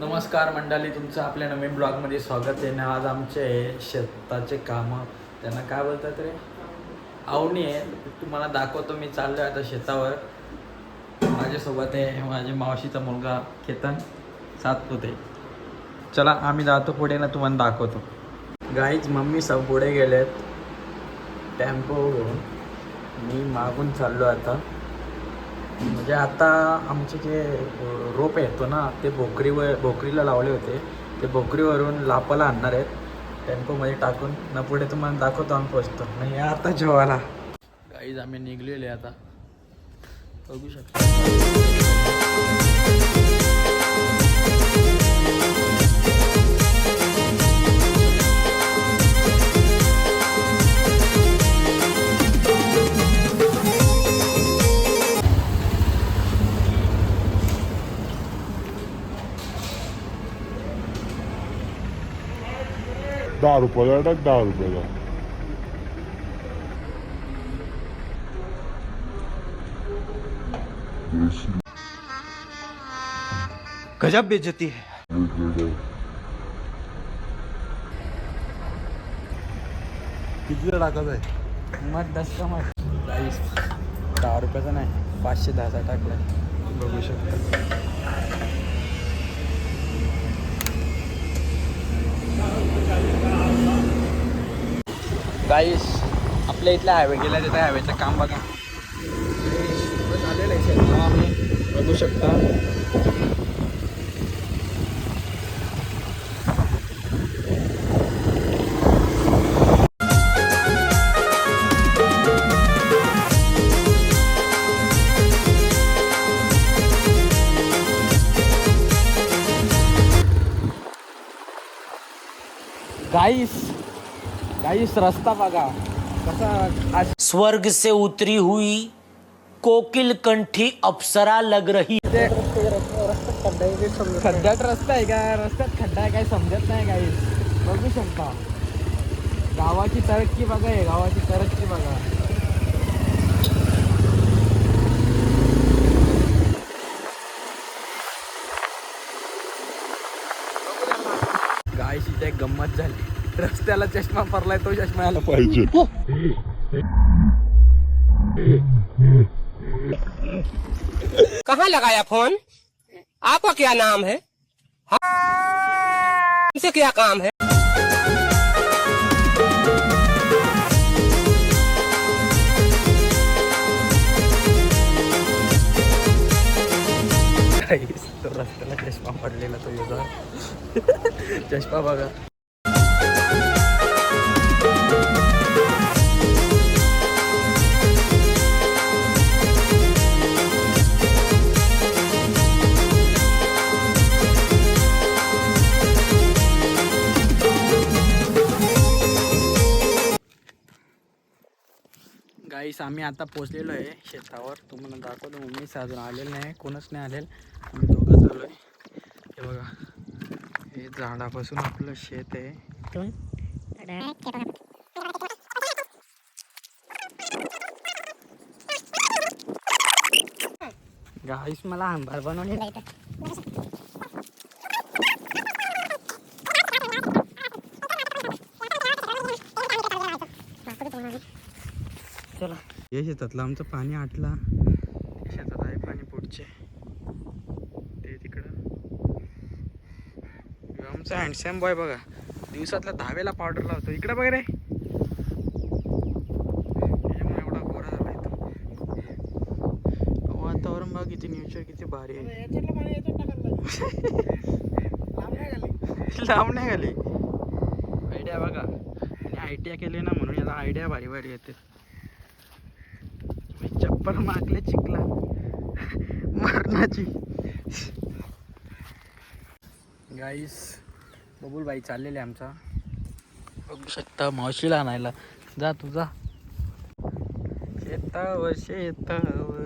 नमस्कार मंडळी तुमचं आपल्या नवीन ब्लॉगमध्ये स्वागत आहे. ना आज आमचे शेताचे कामं त्यांना काय बोलतात रे? आवणी आहे. तुम्हाला दाखवतो मी चाललो आहे आता शेतावर. माझ्यासोबत आहे माझे मावशीचा मुलगा केतन सात होते चला आम्ही जातो पुढे ना तुम्हाला दाखवतो. गाईच मम्मी सब पुढे गेलेत. टेम्पो हो. घेऊन मी मागून चाललो आता. म्हणजे आता आमचे जे रोप येतो ना ते भोकरीवर भोकरीला लावले होते. ते भोकरीवरून लापाला आणणार आहेत. टेम्पोमध्ये टाकून. न पुढे तुम्हाला दाखवतो आम्ही पोचतो नाही आता जेवायला. काहीच आम्ही निघलेले आता. बघू शकतो. दहा रुपयाला टाक दहा रुपयाला गजब बेचती है। कितीला टाकत आहे? मग दस का मग? प्राईस दहा रुपयाचा नाही पाचशे दहाचा टाकलाय. बघू शकतो. गाईस आपल्या इथल्या हायवे गेला तिथं हायवेचं काम बघा. आलेलं आहे आम्ही बघू शकता. गाईस गाईस रस्ता बघा कसा स्वर्ग से उतरी हुई कोकिल कंठी अप्सरा लग रही ते खड्ड्यात रस्ता आहे का? रस्त्यात खड्डा आहे काय समजत नाही बघू शकता. गावाची तरक्की बघा आहे गावाची तरक्की बघा. गायची इथे एक गंमत झाली. रस्त्याला चष्मा पडलाय तो चष्मा आला. पाहिजे. कहाँ लगाया फ़ोन? आपका क्या नाम है? हमसे क्या काम है? तो रस्त्याला चष्मा पडलेला तो योगा चष्मा बघा. गाईस आम्ही आता पोचलेलो आहे शेतावर. तुम्हाला दाखवतो मम्मीच अजून आलेलं नाही कोणच नाही आलेलं. आम्ही दोघं चालू आहे हे बघा. हे झाडापासून आपलं शेत आहे. गाईस मला आंबार बनवले चला. हे शेतातलं आमचं पाणी आटला. शेतात आहे पाणी पुढचे ते तिकडं आमचा हँडसॅम बॉय बघा. दिवसातल्या दहावेला पावडर लावतो. इकडे बघ रे. त्याच्यामुळे एवढा गोरा झाला इथं. वातावरण बघा किती नेचर किती भारी आहे. लांब नाही घाली आयडिया बघा. आय टी आय केली ना म्हणून याला आयडिया भारी भारी येते. चप्पल मागले चिकला मरणाची. गाईस बबुलबाई चाललेले आमचा. बघू शकता मावशीला आणायला. जा तू जा. शेतावर शेतावर.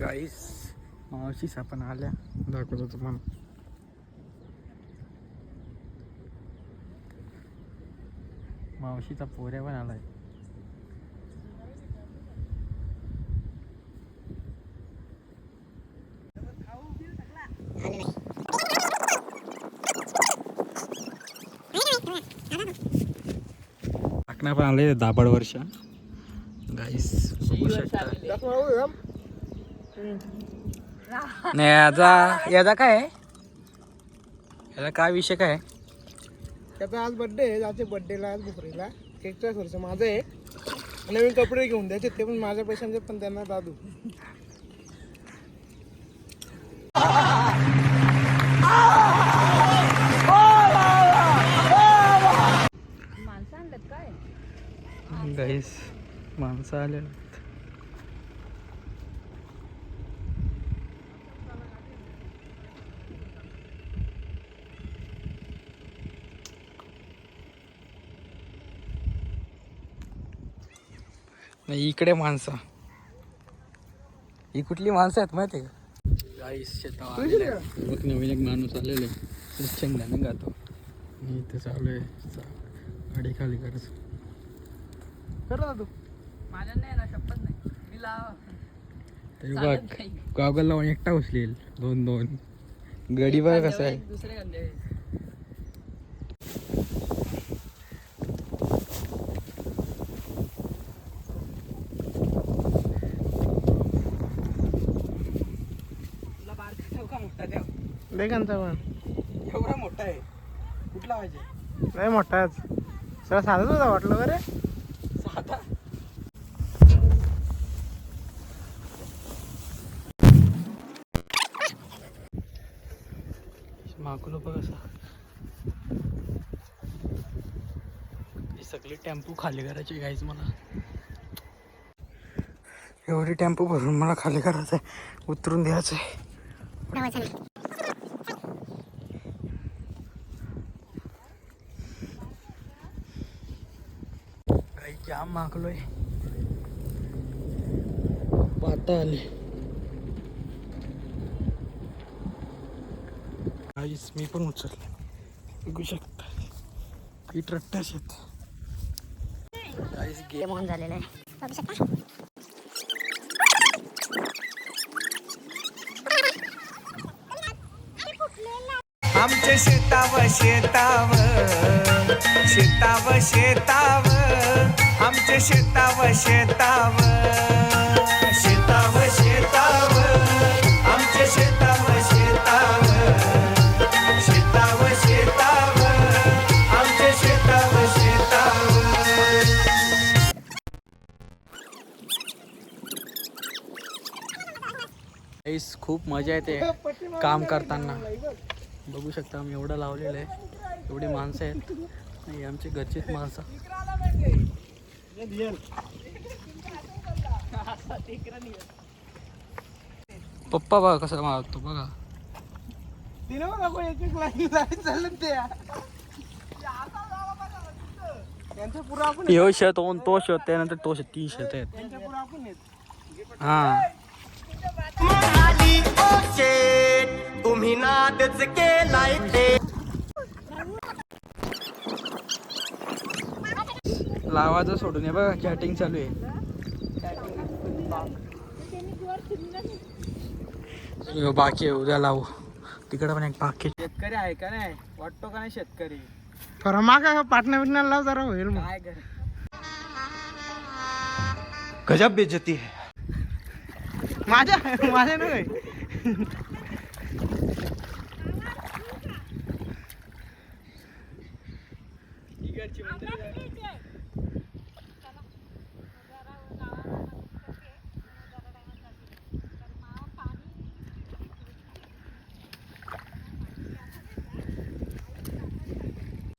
गाईस मावशीस आपण आल्या. दाखवतो तुम्हाला. मावशीचा पोऱ्या पण आलाय. पण आले दाबड वर्ष. गाईस बघू शकता. नाही याचा याचा काय आहे? याचा काय विषय काय त्याचा आज बड्डे आहे त्याच्या बड्डेला आज बुकरीला केकचा खर्च माझा आहे. नवीन कपडे घेऊन द्यायचे ते पण माझ्या पैशांचे पण त्यांना दादू. माणसं आले नाही इकडे माणसं. ही कुठली माणसं आहेत माहिती का? आलेले. बघ नवीन एक माणूस आलेले शेंगदाणे गातो मी इथे चालू आहे गाडी खाली करायचं खरं दादू तरी बघ गॉगल लावून एकटा उचलेल दोन दोन. गडी बघ कसं आहे. लेखांचा पण. एवढा मोठा आहे. कुठला पाहिजे? लय मोठाच. सगळं साधत होता वाटलं बरे. माकुलो बघ असा ही टेम्पो खाली करायचे गाईज मला. एवढी टेम्पो भरून मला खाली करायचं आहे उतरून द्यायचं आहे जाम मागलोय. पाता आले. काहीच मी पण उचलले. बघू शकता. पीठ रट्ट्याच येत काहीच गे होऊन झालेलं आहे. बघू शकता. आमचे शेताव शेताव शेताव शेताव आमचे शेताव शेताव शेताव खूप मजा येते काम करताना. बघू शकता आम्ही एवढं लावलेलं आहे. एवढी माणसं आहेत. आणि आमची घरचीच माणसं. पप्पा बघा कसा मारतो बघा. ह्यो शेत होऊन तो शेत त्यानंतर तो शेत तीन शेत आहेत. हा. तुम्ही नादच केलाय ते. लावायचं सोडून हे बघा चॅटिंग चालू आहे. बाकी आहे उद्या लावू. तिकडे पण एक बाकी आहे. शेतकरी आहे का नाही? वाटतो का नाही शेतकरी? खरं मागा पाटणा बिटणा लाव जरा होईल काय गजब बेइज्जती है माझ्या माझ्या नव्हे.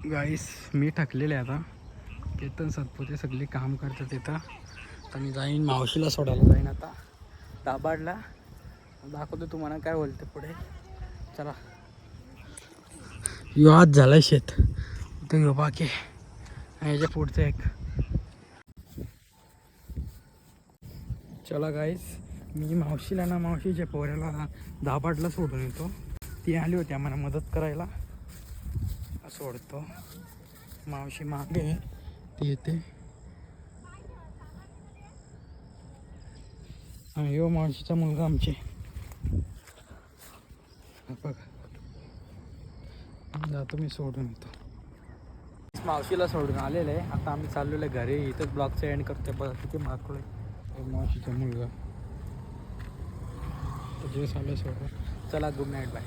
गाईस मी थकलेले आहे आता. केतन सतपुते सगळे काम करतात तिथं तर मी जाईन मावशीला सोडायला जाईन आता. दाबाडला दाखवतो तुम्हाला काय बोलते पुढे. चला. यो आज झालाय शेत. इथं यो बाकी. आणि याच्या पुढचं एक. चला गाईस मी मावशीला ना मावशीच्या पोऱ्याला दाबाडला सोडून येतो. ती आली होती आम्हाला मदत करायला. सोडतो. मावशी मागे. ती येते. आणि यो मावशीचा मुलगा आमचे. बघा. जातो मी सोडून येतो मावशीला सोडून आलेलं आहे. आता आम्ही चाललेलो आहे घरी. इथंच ब्लॉगचं एंड करतोय. बघा किती माकड आहे मावशीचा मुलगा. जे आलं सोडून चला गुड नाईट बाय